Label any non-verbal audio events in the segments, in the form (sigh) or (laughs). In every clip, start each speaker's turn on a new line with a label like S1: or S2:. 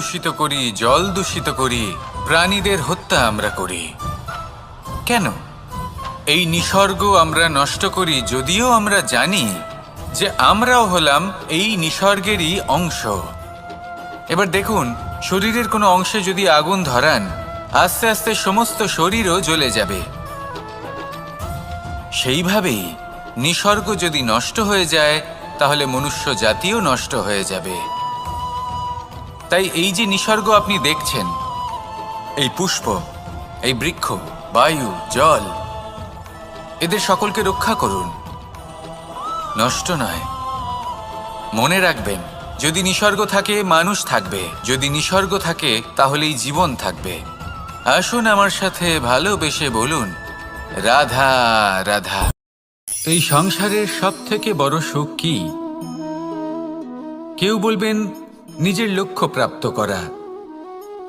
S1: দূষিত করি, জল দূষিত করি, প্রাণীদের হত্যা আমরা করি। কেন? এই নিসর্গ আমরা নষ্ট করি যদিও আমরা জানি যে আমরাও হলাম এই নিসর্গেরই অংশ। এবার দেখুন, শরীরের কোনো অংশে যদি আগুন ধরান, আস্তে আস্তে সমস্ত শরীরও জ্বলে যাবে। সেইভাবেই নিসর্গ যদি নষ্ট হয়ে যায়, তাহলে মনুষ্য জাতিও নষ্ট হয়ে যাবে। তাই এই যে নিসর্গ আপনি দেখছেন, এই পুষ্প, এই বৃক্ষ, বায়ু, জল, এদের সকলকে রক্ষা করুন। নষ্ট নয়। মনে রাখবেন, যদি নিসর্গ থাকে, মানুষ থাকবে। যদি নিসর্গ থাকে, তাহলেই জীবন থাকবে। আসুন আমার সাথে ভালোবেসে বলুন, রাধা রাধা। এই সংসারের সব থেকে বড় সুখ কি? কেউ বলবেন নিজের লক্ষ্য প্রাপ্ত করা।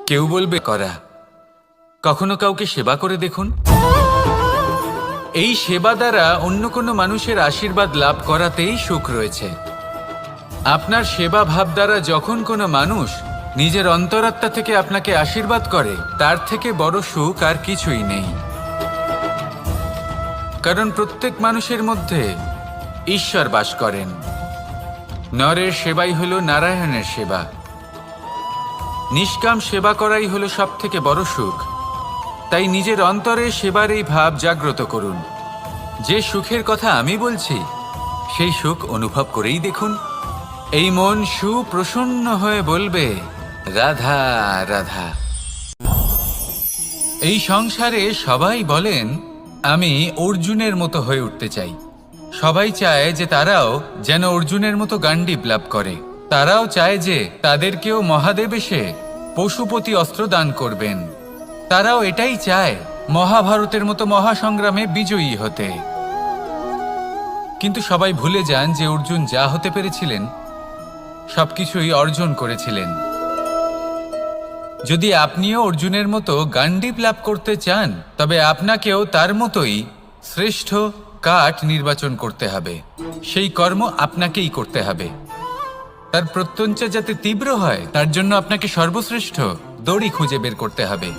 S1: কেউ বলবে, করা। কখনো কাউকে সেবা করে দেখুন? এই সেবা দ্বারা অন্য কোনো মানুষের আশীর্বাদ লাভ করাতেই সুখ রয়েছে। আপনার সেবা ভাব দ্বারা যখন কোনো মানুষ নিজের অন্তরাত্মা থেকে আপনাকে আশীর্বাদ করে, তার থেকে বড় সুখ আর কিছুই নেই। কারণ প্রত্যেক মানুষের মধ্যে ঈশ্বর বাস করেন। নরের সেবাই হলো নারায়ণের সেবা। নিষ্কাম সেবা করাই হলো সব থেকে বড় সুখ। তাই নিজের অন্তরে সেবার এই ভাব জাগ্রত করুন। যে সুখের কথা আমি বলছি, সেই সুখ অনুভব করেই দেখুন। এই মন সুপ্রসন্ন হয়ে বলবে, রাধা রাধা। এই সংসারে সবাই বলেন, আমি অর্জুনের মতো হয়ে উঠতে চাই। সবাই চায় যে তারাও যেন অর্জুনের মতো গান্ডীব লাভ করে। তারাও চায় যে তাদেরকেও মহাদেব এসে পশুপতি অস্ত্র দান করবেন। তারাও এটাই চায়, মহাভারতের মতো মহাসংগ্রামে বিজয়ী হতে। কিন্তু সবাই ভুলে যান যে অর্জুন যা হতে পেরেছিলেন, সবকিছুই অর্জন করেছিলেন। যদি আপনিও অর্জুনের মতো গান্ডীপ লাভ করতে চান, তবে আপনাকেও তার মতোই শ্রেষ্ঠ কাঠ নির্বাচন করতে হবে। সেই কর্ম আপনাকেই করতে হবে। তার প্রত্যঞ্চা যাতে তীব্র হয়, তার জন্য আপনাকে সর্বশ্রেষ্ঠ দড়ি খুঁজে বের করতে হবে।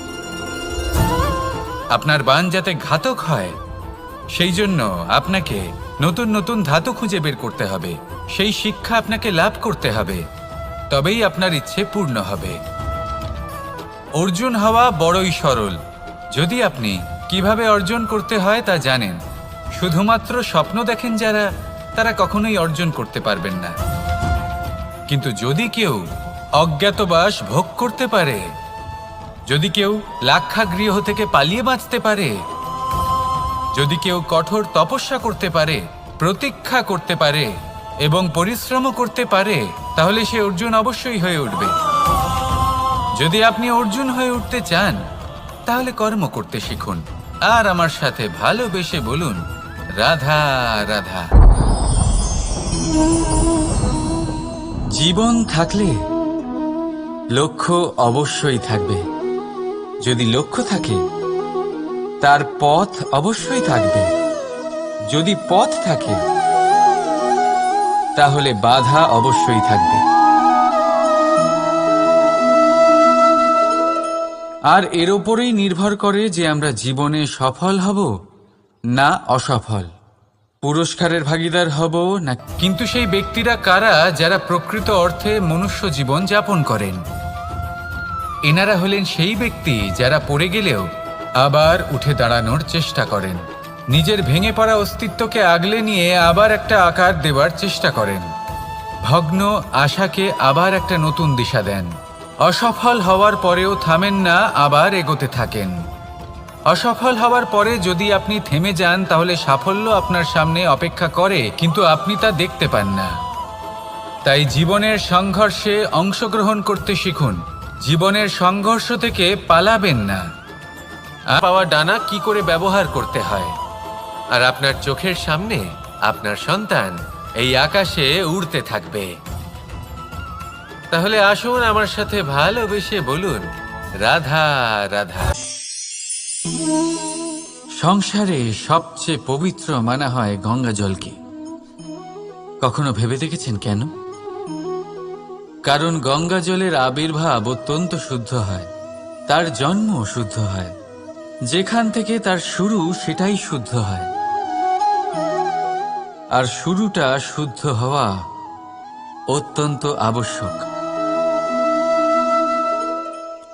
S1: আপনার বান যাতে ঘাতক হয়, সেই জন্য আপনাকে নতুন নতুন ধাতু খুঁজে বের করতে হবে। সেই শিক্ষা আপনাকে লাভ করতে হবে। তবেই আপনার ইচ্ছে পূর্ণ হবে। অর্জুন হওয়া বড়ই সরল। যদি আপনি কীভাবে অর্জন করতে হয় তা জানেন। শুধুমাত্র স্বপ্ন দেখেন যারা, তারা কখনোই অর্জন করতে পারবেন না। কিন্তু যদি কেউ অজ্ঞাতবাস ভোগ করতে পারে, যদি কেউ লাক্ষাগৃহ থেকে পালিয়ে বাঁচতে পারে, যদি কেউ কঠোর তপস্যা করতে পারে, প্রতীক্ষা করতে পারে, এবং পরিশ্রমও করতে পারে, তাহলে সে অর্জুন অবশ্যই হয়ে উঠবে। যদি আপনি অর্জুন হয়ে উঠতে চান, তাহলে কর্ম করতে শিখুন। আর আমার সাথে ভালোবেসে বলুন রাধা রাধা। জীবন থাকলে লক্ষ্য অবশ্যই থাকবে। যদি লক্ষ্য থাকে, তার পথ অবশ্যই থাকবে। যদি পথ থাকে, তাহলে বাধা অবশ্যই থাকবে। আর এর ওপরেই নির্ভর করে যে আমরা জীবনে সফল হব না অসফল। পুরস্কারের ভাগিদার হব না, কিন্তু সেই ব্যক্তিরা কারা যারা প্রকৃত অর্থে মনুষ্য জীবন যাপন করেন? এনারা হলেন সেই ব্যক্তি যারা পড়ে গেলেও আবার উঠে দাঁড়ানোর চেষ্টা করেন। নিজের ভেঙে পড়া অস্তিত্বকে আগলে নিয়ে আবার একটা আকার দেওয়ার চেষ্টা করেন। ভগ্ন আশাকে আবার একটা নতুন দিশা দেন। অসফল হওয়ার পরেও থামেন না, আবার এগোতে থাকেন। অসফল হওয়ার পরে যদি আপনি থেমে যান, তাহলে সাফল্য আপনার সামনে অপেক্ষা করে, কিন্তু আপনি তা দেখতে পান না। তাই জীবনের সংঘর্ষে অংশগ্রহণ করতে শিখুন। জীবনের সংঘর্ষ থেকে পালাবেন না। পাওয়া ডানা কি করে ব্যবহার করতে হয়? আর আপনার চোখের সামনে আপনার সন্তান এই আকাশে উড়তে থাকবে। তাহলে আসুন আমার সাথে ভালোবেসে বলুন, রাধা রাধা। সংসারে সবচেয়ে পবিত্র মানা হয় গঙ্গা জলকে। কখনো ভেবে দেখেছেন কেন? কারণ গঙ্গা জলের আবির্ভাব অত্যন্ত শুদ্ধ হয়, তার জন্ম শুদ্ধ হয়। যেখান থেকে তার শুরু সেটাই শুদ্ধ হয়। আর শুরুটা শুদ্ধ হওয়া অত্যন্ত আবশ্যক।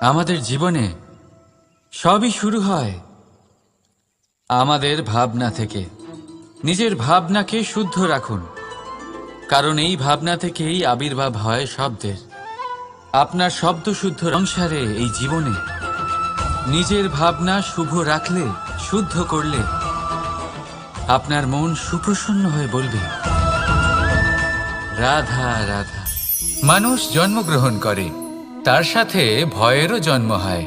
S1: আমাদের জীবনে সবই শুরু হয় আমাদের ভাবনা থেকে। নিজের ভাবনাকে শুদ্ধ রাখুন। কারণ এই ভাবনা থেকেই আবির্ভাব হয় শব্দের। আপনার শব্দ শুদ্ধ সংসারে এই জীবনে নিজের ভাবনা শুভ রাখলে, শুদ্ধ করলে আপনার মন সুপ্রসন্ন হয়ে বলবে, রাধা রাধা। মানুষ জন্মগ্রহণ করে, তার সাথে ভয়েরও জন্ম হয়।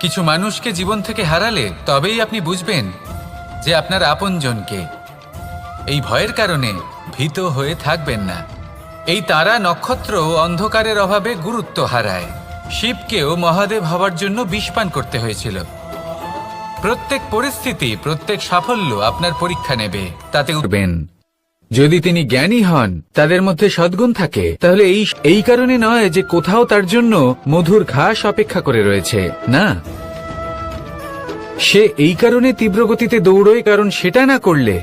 S1: কিছু মানুষকে জীবন থেকে হারালে তবেই আপনি বুঝবেন যে আপনার আপনজনকে। এই ভয়ের কারণে ভীত হয়ে থাকবেন না। এই তারা নক্ষত্র অন্ধকারের অভাবে গুরুত্ব হারায়। শিবকেও মহাদেব হওয়ার জন্য বিষপান করতে হয়েছিল। প্রত্যেক পরিস্থিতি, প্রত্যেক সাফল্য আপনার পরীক্ষা নেবে, তাতে উঠবেন যদি তিনি জ্ঞানী হন, তাদের মধ্যে সদ্গুণ থাকে। তাহলে এই এই কারণে নয় যে কোথাও তার জন্য মধুর ঘাস অপেক্ষা করে রয়েছে। না। সে এই কারণে তীব্র গতিতে দৌড়য়, কারণ সেটা না করলে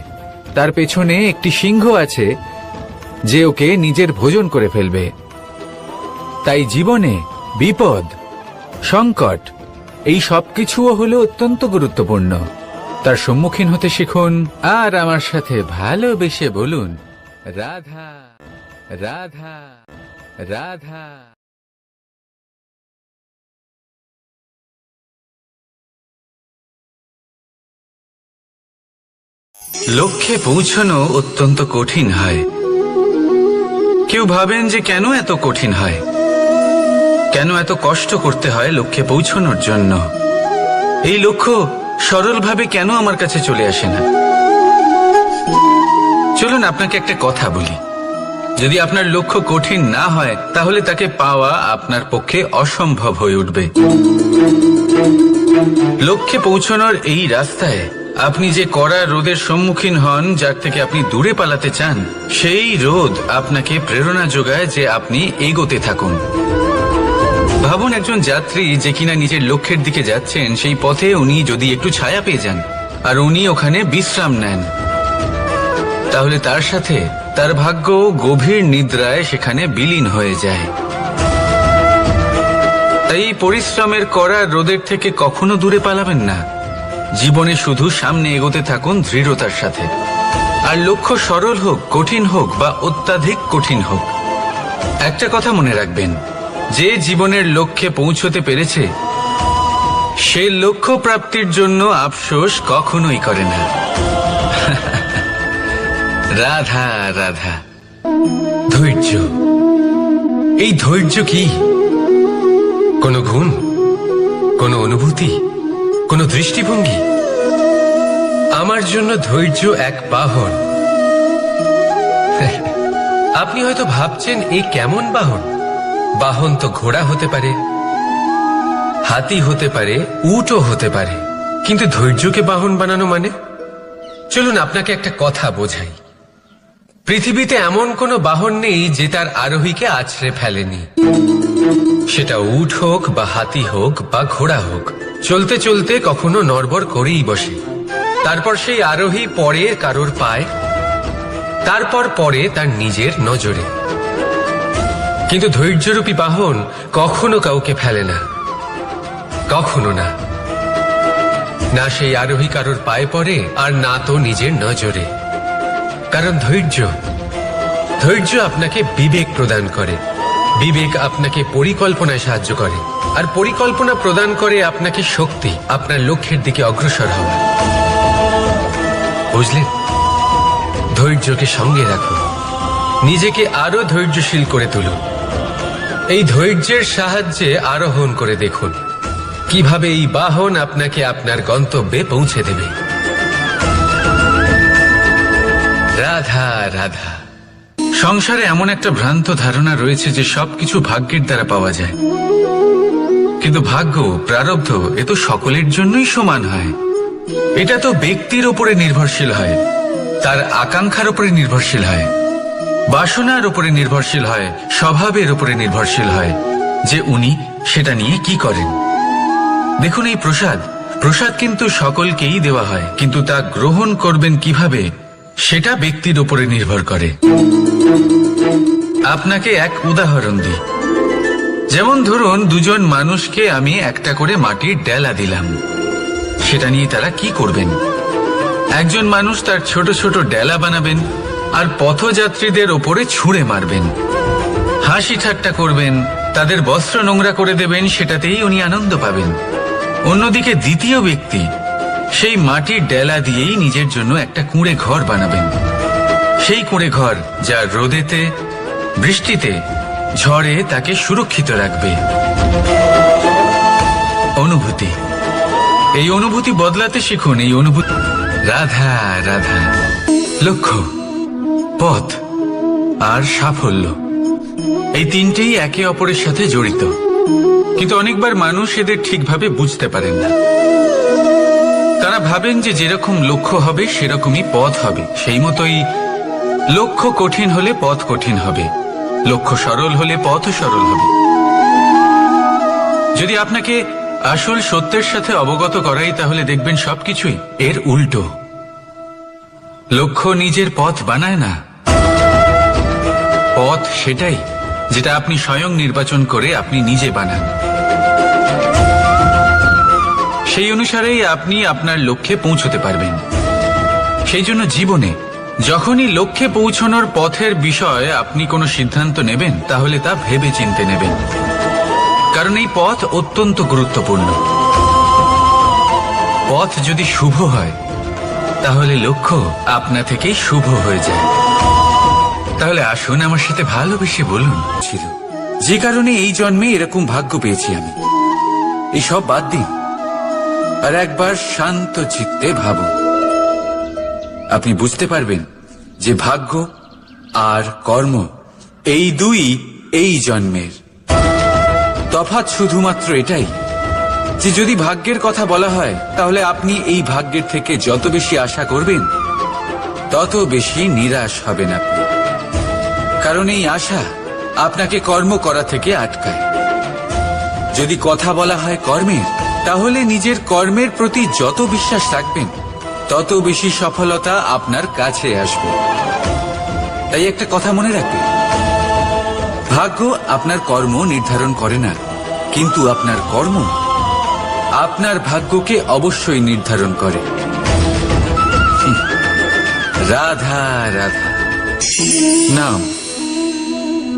S1: তার পেছনে একটি সিংহ আছে, যে ওকে নিজের ভোজন করে ফেলবে। তাই জীবনে বিপদ, সংকট, এই সবকিছুও হলো অত্যন্ত গুরুত্বপূর্ণ। তার সম্মুখীন হতে শিখুন আর আমার সাথে ভালোবেসে বলুন, রাধা রাধা রাধা। লক্ষ্যে পৌঁছানো অত্যন্ত কঠিন হয়। কেউ ভাবেন যে কেন এত কঠিন হয়? কেন এত কষ্ট করতে হয় লক্ষ্যে পৌঁছানোর জন্য? এই লক্ষ্য সরলভাবে কেন আমার কাছে চলে আসে না? চলুন আপনাকে একটা কথা বলি। যদি আপনার লক্ষ্য কঠিন না হয়, তাহলে তাকে পাওয়া আপনার পক্ষে অসম্ভব হয়ে উঠবে। লক্ষ্যে পৌঁছানোর এই রাস্তায় আপনি যে কড়া রোদের সম্মুখীন হন, যার থেকে আপনি দূরে পালাতে চান, সেই রোদ আপনাকে প্রেরণা যোগায় যে আপনি এগোতে থাকুন। ভাবুন একজন যাত্রী যে কিনা নিজের লক্ষ্যের দিকে যাচ্ছেন, সেই পথে উনি যদি একটু ছায়া পেয়ে যান, আর উনি ওখানে বিশ্রাম নেন, তাহলে তার সাথে তার ভাগ্য গভীর নিদ্রায় সেখানে বিলীন হয়ে যায়। তাই পরিশ্রমের করা রোদের থেকে কখনো দূরে পালাবেন না। জীবনে শুধু সামনে এগোতে থাকুন দৃঢ়তার সাথে। আর লক্ষ্য সরল হোক, কঠিন হোক বা অত্যাধিক কঠিন হোক, একটা কথা মনে রাখবেন যে জীবনের লক্ষ্যে পৌঁছতে পেরেছে সে লক্ষ্য প্রাপ্তির জন্য আফসোস কখনোই করে না। (laughs) রাধা রাধা।
S2: ধৈর্য। এই ধৈর্য কি? কোনো গুণ? কোনো অনুভূতি? কোনো দৃষ্টিভঙ্গি? আমার জন্য ধৈর্য এক বাহন। (laughs) আপনি হয়তো ভাবছেন এই কেমন বাহন? বাহন তো ঘোড়া হতে পারে, হাতি হতে পারে, উটও হতে পারে। কিন্তু ধৈর্যকে বাহন বানানো মানে? চলুন আপনাকে একটা কথা বোঝাই। পৃথিবীতে এমন কোনো বাহন নেই যে তার আরোহীকে আছড়ে ফেলেনি। সেটা উট হোক বা হাতি হোক বা ঘোড়া হোক, চলতে চলতে কখনো নড়বড় করেই বসে। তারপর সেই আরোহী পরে কারোর পায়, তারপর পরে তার নিজের নজরে। কিন্তু ধৈর্যরূপী বাহন কখনো কাউকে ফেলে না। কখনো না। না সেই আরোহী কারোর পায়ে পড়ে, আর না তো নিজের নজরে। কারণ ধৈর্য ধৈর্য আপনাকে বিবেক প্রদান করে। বিবেক আপনাকে পরিকল্পনায় সাহায্য করে। আর পরিকল্পনা প্রদান করে আপনাকে শক্তি, আপনার লক্ষ্যের দিকে অগ্রসর হওয়ার বুঝলেন? ধৈর্যকে সঙ্গে রাখুন। নিজেকে আরও ধৈর্যশীল করে তুলুন। এই ধৈর্যের সাহায্যে আরোহণ করে দেখুন। কীভাবে এই বাহন আপনাকে আপনার গন্তব্যে পৌঁছে দেবে। রাধা রাধা।
S1: সংসারে এমন একটা ভ্রান্ত ধারণা রয়েছে যে সবকিছু ভাগ্যের দ্বারা পাওয়া যায়। কিন্তু ভাগ্য, প্রারব্ধ, এ তো সকলের জন্যই সমান হয়। এটা তো ব্যক্তির উপরে নির্ভরশীল হয়, তার আকাঙ্ক্ষার উপরে নির্ভরশীল হয়। বাসনার উপরে নির্ভরশীল হয়, স্বভাবের উপরে নির্ভরশীল হয়। যে উনি, সেটা নিয়ে কি করেন? দেখুন এই প্রসাদ। প্রসাদ কিন্তু সকলকেই দেওয়া হয়, কিন্তু তা গ্রহণ করবেন কীভাবে, সেটা ব্যক্তির উপরে নির্ভর করে। আপনাকে এক উদাহরণ দিই। যেমন ধরুন, দুজন মানুষকে আমি একটা করে মাটির ডেলা দিলাম। সেটা নিয়ে তারা কি করবেন? একজন মানুষ তার ছোট ছোট ডেলা বানাবেন আর পথযাত্রীদের ওপরে ছুঁড়ে মারবেন। হাসি ঠাট্টা করবেন, তাদের বস্ত্র নোংরা করে দেবেন, সেটাতেই উনি আনন্দ পাবেন। অন্যদিকে দ্বিতীয় ব্যক্তি, সেই মাটির ডেলা দিয়েই নিজের জন্য একটা কুঁড়ে ঘর বানাবেন। সেই কুঁড়ে ঘর যা রোদেতে, বৃষ্টিতে, ঝড়ে তাকে সুরক্ষিত রাখবে। অনুভূতি। এই অনুভূতি বদলাতে শিখুন, এই অনুভূতি। রাধা রাধা। লক্ষ্য। পথ আর সাফল্য। এই তিনটেই একে অপরের সাথে জড়িত। কিন্তু অনেকবার মানুষ এদের ঠিকভাবে বুঝতে পারেন না। তারা ভাবেন যে যেরকম লক্ষ্য হবে, সেরকমই পথ হবে। সেই মতোই লক্ষ্য কঠিন হলে পথ কঠিন হবে। লক্ষ্য সরল হলে পথও সরল হবে। যদি আপনাকে আসল সত্যের সাথে অবগত করাই, তাহলে দেখবেন সবকিছুই এর উল্টো। লক্ষ্য নিজের পথ বানায় না। পথ সেটাই যেটা আপনি স্বয়ং নির্বাচন করে আপনি নিজে বানান। সেই অনুসারেই আপনি আপনার লক্ষ্যে পৌঁছতে পারবেন। সেই জন্য জীবনে যখনই লক্ষ্যে পৌঁছানোর পথের বিষয়ে আপনি কোনো সিদ্ধান্ত নেবেন, তাহলে তা ভেবে চিনতে নেবেন। কারণ এই পথ অত্যন্ত গুরুত্বপূর্ণ। পথ যদি শুভ হয়, তাহলে লক্ষ্য আপনা থেকেই শুভ হয়ে যায়। তাহলে আসুন আমার সাথে ভালোবেসে বলুন। ছিল। যে কারণে এই জন্মে এরকম ভাগ্য পেয়েছি আমি। এসব বাদ দিন। আর একবার শান্ত চিত্তে ভাবুন। আপনি বুঝতে পারবেন যে ভাগ্য আর কর্ম এই দুই এই জন্মের। তফাৎ শুধুমাত্র এটাই যে যদি ভাগ্যের কথা বলা হয়, তাহলে আপনি এই ভাগ্যের থেকে যত বেশি আশা করবেন, তত বেশি নিরাশ হবেন আপনি। কারণ এই আশা আপনাকে কর্ম করা থেকে আটকায়। যদি কথা বলা হয় কর্মের তাহলে নিজের কর্মের প্রতি যত বিশ্বাস রাখবেন, তত বেশি সফলতা আপনার কাছে আসবে। তাই একটা কথা মনে রাখবেন। ভাগ্য আপনার কর্ম নির্ধারণ করে না, কিন্তু আপনার কর্ম আপনার ভাগ্যকে অবশ্যই নির্ধারণ করে। রাধা রাধা। নাম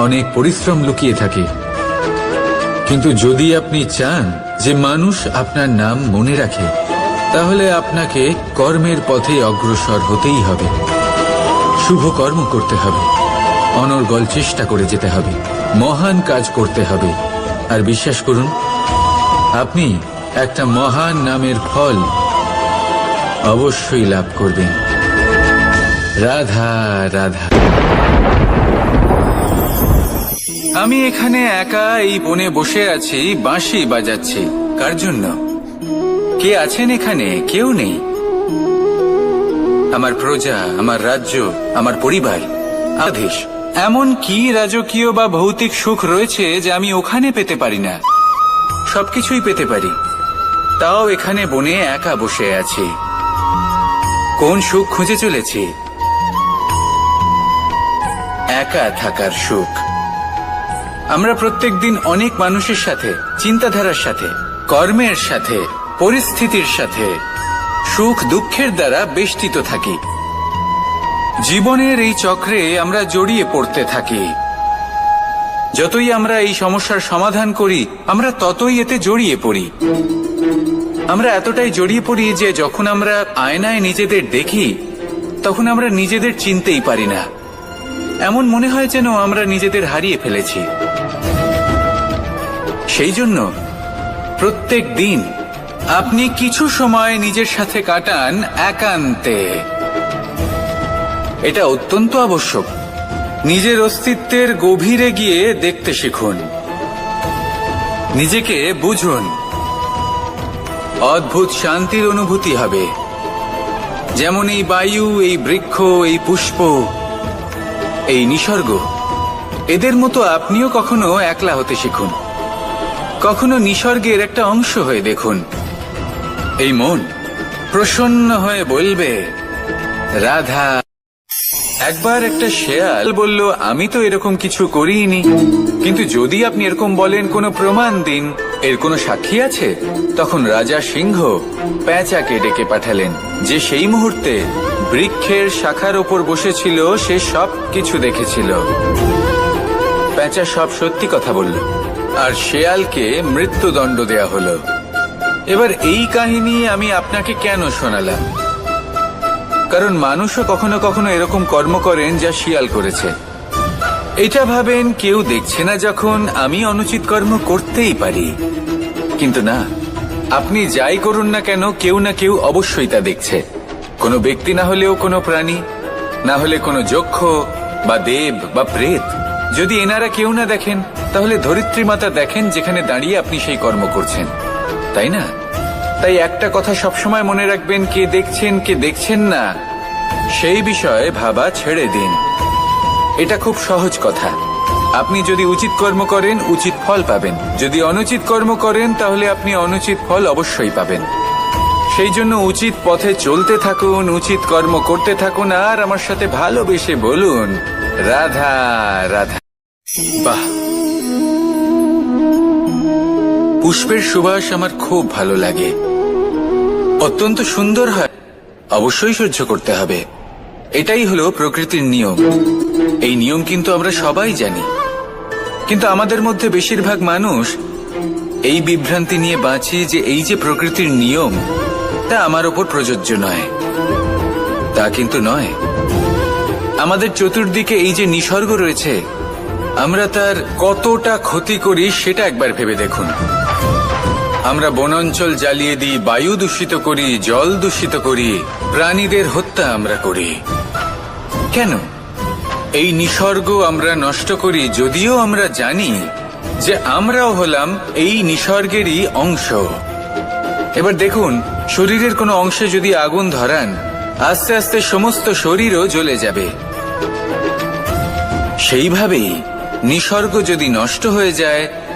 S1: অনেক পরিশ্রম লুকিয়ে থাকে। কিন্তু যদি আপনি চান যে মানুষ আপনার নাম মনে রাখে, তাহলে আপনাকে কর্মের পথে অগ্রসর হতেই হবে। শুভ কর্ম করতে হবে, অনর্গল চেষ্টা করে যেতে হবে, মহান কাজ করতে হবে। আর বিশ্বাস করুন, আপনি একটা মহান নামের ফল অবশ্যই লাভ করবেন। রাধা রাধা। আমি এখানে একা এই বনে বসে আছি, বাঁশি বাজাচ্ছি। কার জন্য? কে আছেন এখানে? কেউ নেই। আমার প্রজা, আমার রাজ্য, আমার পরিবার আদেশ এমন কি রাজকীয় বা ভৌতিক সুখ রয়েছে যে আমি ওখানে পেতে পারি না? সবকিছুই পেতে পারি। তাও এখানে বনে একা বসে আছি। কোন সুখ খুঁজে চলেছি? একা থাকার সুখ। আমরা প্রত্যেক দিন অনেক মানুষের সাথে, চিন্তাধারার সাথে, কর্মের সাথে, পরিস্থিতির সাথে, সুখ দুঃখের দ্বারা বেষ্টিত থাকি। জীবনের এই চক্রে আমরা জড়িয়ে পড়তে থাকি। যতই আমরা এই সমস্যার সমাধান করি, আমরা ততই এতে জড়িয়ে পড়ি। আমরা এতটাই জড়িয়ে পড়ি যে যখন আমরা আয়নায় নিজেদের দেখি, তখন আমরা নিজেদের চিনতেই পারি না। এমন মনে হয় যেন আমরা নিজেদের হারিয়ে ফেলেছি। সেই জন্য প্রত্যেক দিন আপনি কিছু সময় নিজের সাথে কাটান একান্তে। এটা অত্যন্ত আবশ্যক। নিজের অস্তিত্বের গভীরে গিয়ে দেখতে শিখুন। নিজেকে বুঝুন। অদ্ভুত শান্তির অনুভূতি হবে। যেমন এই বায়ু, এই বৃক্ষ, এই পুষ্প, এই নিসর্গ। এদের মতো আপনিও কখনো একলা হতে শিখুন। কখনো নিসর্গের একটা অংশ হয়ে দেখুন। এই মন প্রসন্ন হয়ে বলবে, রাধা। একবার একটা শেয়াল বলল, আমি তো এরকম কিছু করিনি। কিন্তু যদি আপনি এরকম বলেন, কোনো প্রমাণ দিন। এর কোনো সাক্ষী আছে? তখন রাজা সিংহ প্যাঁচাকে ডেকে পাঠালেন, যে সেই মুহূর্তে বৃক্ষের শাখার ওপর বসেছিল, সে সব কিছু দেখেছিল। প্যাঁচা সব সত্যি কথা বলল। আর শেয়ালকে মৃত্যুদণ্ড দেয়া হলো। এবার এই কাহিনী আমি আপনাকে কেন শোনালাম? কারণ মানুষও কখনো কখনো এরকম কর্ম করেন যা শিয়াল করেছে। এটা ভাবেন কেউ দেখছে না যখন আমি অনুচিত কর্ম করতেই পারি। কিন্তু না, আপনি যাই করুন না কেন, কেউ না কেউ অবশ্যই তা দেখছে। কোনো ব্যক্তি না হলেও কোনো প্রাণী, না হলে কোনো যক্ষ বা দেব বা প্রেত, যদি এনারা কেউ না দেখেন তাহলে ধরিত্রী মাতা দেখেন যেখানে দাঁড়িয়ে আপনি সেই কর্ম করছেন, তাই না? তাই একটা কথা সবসময় মনে রাখবেন, কে দেখছেন কে দেখছেন না, সেই বিষয়ে ভাবা ছেড়ে দিন। এটা খুব সহজ কথা। আপনি যদি উচিত কর্ম করেন, উচিত ফল পাবেন। যদি অনুচিত কর্ম করেন, তাহলে আপনি অনুচিত ফল অবশ্যই পাবেন। সেই জন্য উচিত পথে চলতে থাকুন, উচিত কর্ম করতে থাকুন, আর আমার সাথে ভালোবেসে বলুন, রাধা রাধা। বাহ! পুষ্পের সুবাস আমার খুব ভালো লাগে। অত্যন্ত সুন্দর হয়। অবশ্যই সহ্য করতে হবে। এটাই হলো প্রকৃতির নিয়ম। এই নিয়ম কিন্তু আমরা সবাই জানি। কিন্তু আমাদের মধ্যে বেশিরভাগ মানুষ এই বিভ্রান্তি নিয়ে বাঁচি যে এই যে প্রকৃতির নিয়ম, তা আমার ওপর প্রযোজ্য নয়। তা কিন্তু নয়। আমাদের চতুর্দিকে এই যে নিসর্গ রয়েছে, আমরা তার কতটা ক্ষতি করি সেটা একবার ভেবে দেখুন। আমরা বনাঞ্চল জ্বালিয়ে দিই, বায়ু দূষিত করি, জল দূষিত করি, প্রাণীদের হত্যা আমরা করি। কেন? এই নিসর্গ আমরা নষ্ট করি যদিও আমরা জানি যে আমরাও হলাম এই নিসর্গেরই অংশ। এবার দেখুন, শরীরের কোনো অংশে যদি আগুন ধরান, আস্তে আস্তে সমস্ত শরীরও জ্বলে যাবে। সেইভাবেই নিসর্গ যদি নষ্ট হয়ে যায়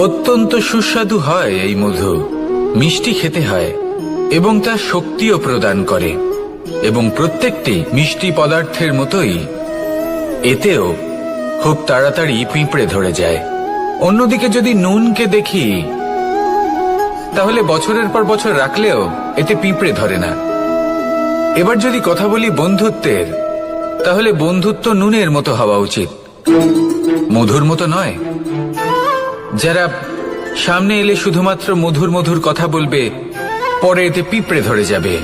S1: অত্যন্ত সুস্বাদু হয় এই মধু। মিষ্টি খেতে হয় এবং তা শক্তিও প্রদান করে। এবং প্রত্যেকটি মিষ্টি পদার্থের মতোই এতেও খুব তাড়াতাড়ি পিঁপড়ে ধরে যায়। অন্যদিকে যদি নুনকে দেখি, তাহলে বছরের পর বছর রাখলেও এতে পিঁপড়ে ধরে না। এবার যদি কথা বলি বন্ধুত্বের, তাহলে বন্ধুত্ব নুনের মতো হওয়া উচিত। মধুর মতো নয়। যারা সামনে এলে শুধুমাত্র মধুর মধুর কথা বলবে, পরে এতে পিঁপড়ে ধরে যাবে।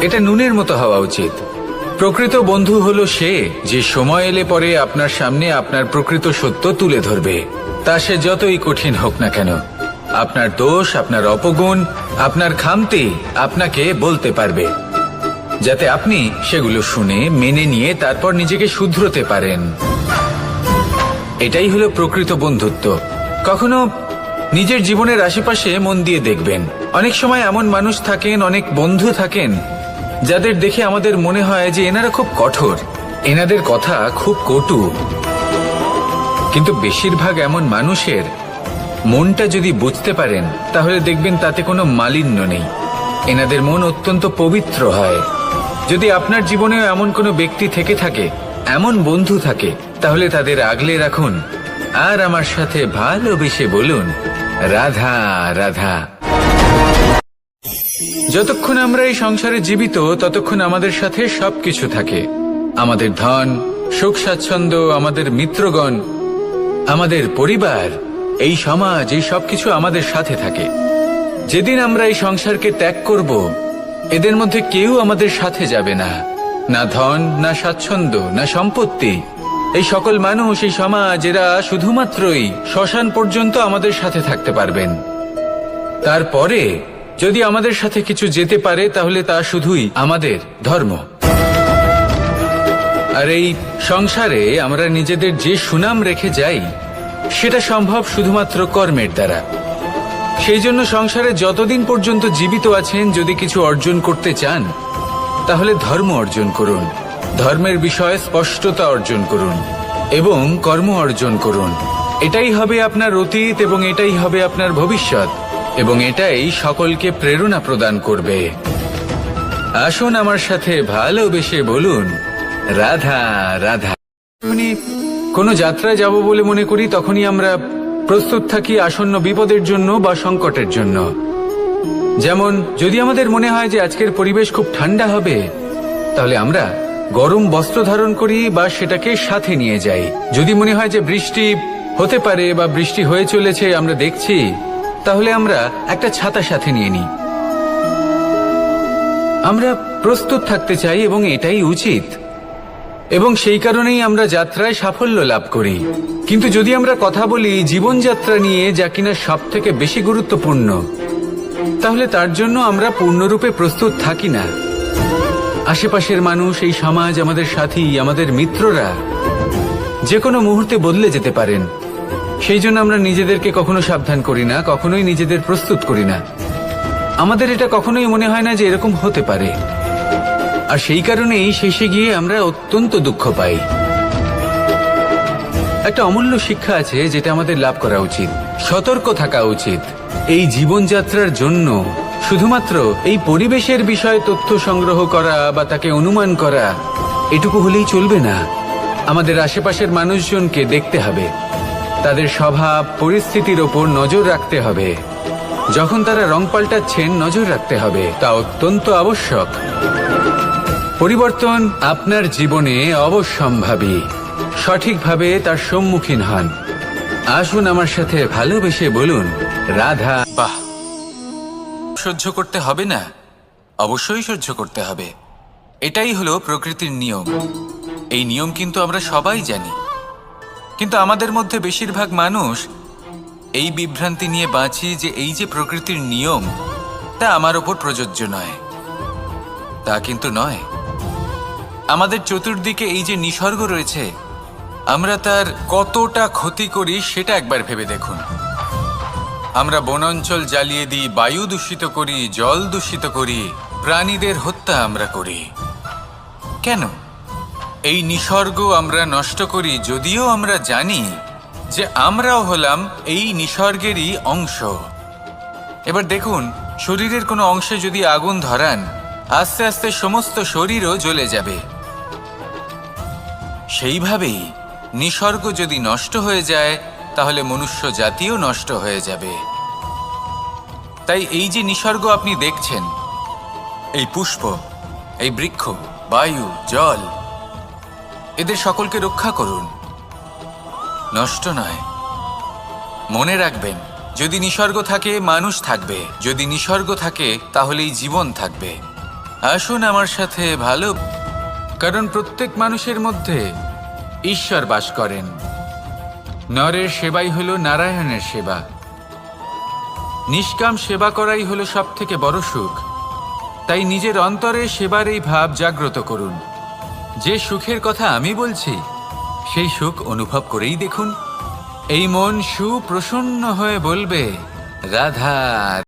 S1: এটা নুনের মতো হওয়া উচিত। প্রকৃত বন্ধু হলো সে যে সময় এলে পরে আপনার সামনে আপনার প্রকৃত সত্য তুলে ধরবে। তা সে যতই কঠিন হোক না কেন। আপনার দোষ, আপনার অপগুণ, আপনার খামতি আপনাকে বলতে পারবে। যাতে আপনি সেগুলো শুনে, মেনে নিয়ে তারপর নিজেকে শুধরোতে পারেন। এটাই হলো প্রকৃত বন্ধুত্ব। কখনো নিজের জীবনের আশেপাশে মন দিয়ে দেখবেন। অনেক সময় এমন মানুষ থাকেন, অনেক বন্ধু থাকেন, যাদের দেখে আমাদের মনে হয় যে এনারা খুব কঠোর, এনাদের কথা খুব কটু। কিন্তু বেশিরভাগ এমন মানুষের মনটা যদি বুঝতে পারেন, তাহলে দেখবেন তাতে কোনো মালিন্য নেই। এনাদের মন অত্যন্ত পবিত্র হয়। যদি আপনার জীবনেও এমন কোনো ব্যক্তি থেকে থাকে, এমন বন্ধু থাকে, তাহলে তাদের আগলে রাখুন। আর আমার সাথে ভালোবেসে বলুন, রাধা রাধা। যতক্ষণ আমরা এই সংসারে জীবিত, ততক্ষণ আমাদের সাথে সবকিছু থাকে। আমাদের ধন, সুখ, স্বাচ্ছন্দ্য, আমাদের মিত্রগণ, আমাদের পরিবার, এই সমাজ, এই সবকিছু আমাদের সাথে থাকে। যেদিন আমরা এই সংসারকে ত্যাগ করব, এদের মধ্যে কেউ আমাদের সাথে যাবে না। না ধন, না স্বাচ্ছন্দ্য, না সম্পত্তি। এই সকল মানুষ, এই সমাজ এরা শুধুমাত্রই শ্মশান পর্যন্ত আমাদের সাথে থাকতে পারবেন। তারপরে, যদি আমাদের সাথে কিছু যেতে পারে, তাহলে তা শুধুই আমাদের ধর্ম। আর এই সংসারে আমরা নিজেদের যে সুনাম রেখে যাই, সেটা সম্ভব শুধুমাত্র কর্মের দ্বারা। সেই জন্য সংসারে যতদিন পর্যন্ত জীবিত আছেন, যদি কিছু অর্জন করতে চান, তাহলে ধর্ম অর্জন করুন। ধর্মের বিষয়ে স্পষ্টতা অর্জন করুন এবং কর্ম অর্জন করুন। এটাই হবে আপনার অতীত এবং এটাই হবে আপনার ভবিষ্যৎ এবং এটাই সকলকে প্রেরণা প্রদান করবে। আসুন আমার সাথে ভালোবেসে বলুন, রাধা রাধা। মানে কোনো যাত্রায় যাব বলে মনে করি, তখনই আমরা প্রস্তুত থাকি আসন্ন বিপদের জন্য বা সংকটের জন্য। যেমন, যদি আমাদের মনে হয় যে আজকের পরিবেশ খুব ঠান্ডা হবে, তাহলে আমরা গরম বস্ত্র ধারণ করি বা সেটাকে সাথে নিয়ে যাই। যদি মনে হয় যে বৃষ্টি হতে পারে বা বৃষ্টি হয়ে চলেছে আমরা দেখছি, তাহলে আমরা একটা ছাতা সাথে নিয়ে নিই। আমরা প্রস্তুত থাকতে চাই এবং এটাই উচিত। এবং সেই কারণেই আমরা যাত্রায় সাফল্য লাভ করি। কিন্তু যদি আমরা কথা বলি জীবনযাত্রা নিয়ে যা কিনা সব থেকে বেশি গুরুত্বপূর্ণ, তাহলে তার জন্য আমরা পূর্ণরূপে প্রস্তুত থাকি না। আশেপাশের মানুষ, এই সমাজ, আমাদের সাথী, আমাদের মিত্ররা যে কোনো মুহূর্তে বদলে যেতে পারেন। সেই জন্য আমরা নিজেদেরকে কখনো সাবধান করি না, কখনোই নিজেদের প্রস্তুত করি না। আমাদের এটা কখনোই মনে হয় না যে এরকম হতে পারে। আর সেই কারণেই শেষে গিয়ে আমরা অত্যন্ত দুঃখ পাই। একটা অমূল্য শিক্ষা আছে যেটা আমাদের লাভ করা উচিত। সতর্ক থাকা উচিত। এই জীবনযাত্রার জন্য শুধুমাত্র এই পরিবেশের বিষয়ে তথ্য সংগ্রহ করা বা তাকে অনুমান করা, এটুকু হলেই চলবে না। আমাদের আশেপাশের মানুষজনকে দেখতে হবে। তাদের স্বভাব, পরিস্থিতির ওপর নজর রাখতে হবে। যখন তারা রং পাল্টাচ্ছেন, নজর রাখতে হবে। তা অত্যন্ত আবশ্যক। পরিবর্তন আপনার জীবনে অবশ্যম্ভাবী। সঠিকভাবে তার সম্মুখীন হন। আসুন আমার সাথে ভালোবেসে বলুন, রাধা, বাহ। সহ্য করতে হবে না? অবশ্যই সহ্য করতে হবে। এটাই হলো প্রকৃতির নিয়ম। এই নিয়ম কিন্তু আমরা সবাই জানি। কিন্তু আমাদের মধ্যে বেশিরভাগ মানুষ এই বিভ্রান্তি নিয়ে বাঁচি যে এই যে প্রকৃতির নিয়ম, তা আমার ওপর প্রযোজ্য নয়। তা কিন্তু নয়। আমাদের চতুর্দিকে এই যে নিসর্গ রয়েছে, আমরা তার কতটা ক্ষতি করি সেটা একবার ভেবে দেখুন। আমরা বনাঞ্চল জ্বালিয়ে দিই, বায়ু দূষিত করি, জল দূষিত করি, প্রাণীদের হত্যা আমরা করি। কেন? এই নিসর্গ আমরা নষ্ট করি যদিও আমরা জানি যে আমরাও হলাম এই নিসর্গেরই অংশ। এবার দেখুন, শরীরের কোনো অংশে যদি আগুন ধরান, আস্তে আস্তে সমস্ত শরীরও জ্বলে যাবে। সেইভাবেই নিসর্গ যদি নষ্ট হয়ে যায় তাহলে মনুষ্য জাতিও নষ্ট হয়ে যাবে। তাই এই যে নিসর্গ আপনি দেখছেন, এই পুষ্প, এই বৃক্ষ, বায়ু, জল, এদের সকলকে রক্ষা করুন। নষ্ট নয়। মনে রাখবেন, যদি নিসর্গ থাকে, মানুষ থাকবে। যদি নিসর্গ থাকে, তাহলেই জীবন থাকবে। আসুন আমার সাথে ভালো, কারণ প্রত্যেক মানুষের মধ্যে ঈশ্বর বাস করেন। নরের সেবাই হল নারায়ণের সেবা। নিষ্কাম সেবা করাই হল সব থেকে বড় সুখ। তাই নিজের অন্তরে সেবার এই ভাব জাগ্রত করুন। যে সুখের কথা আমি বলছি, সেই সুখ অনুভব করেই দেখুন। এই মন সুপ্রসন্ন হয়ে বলবে, রাধা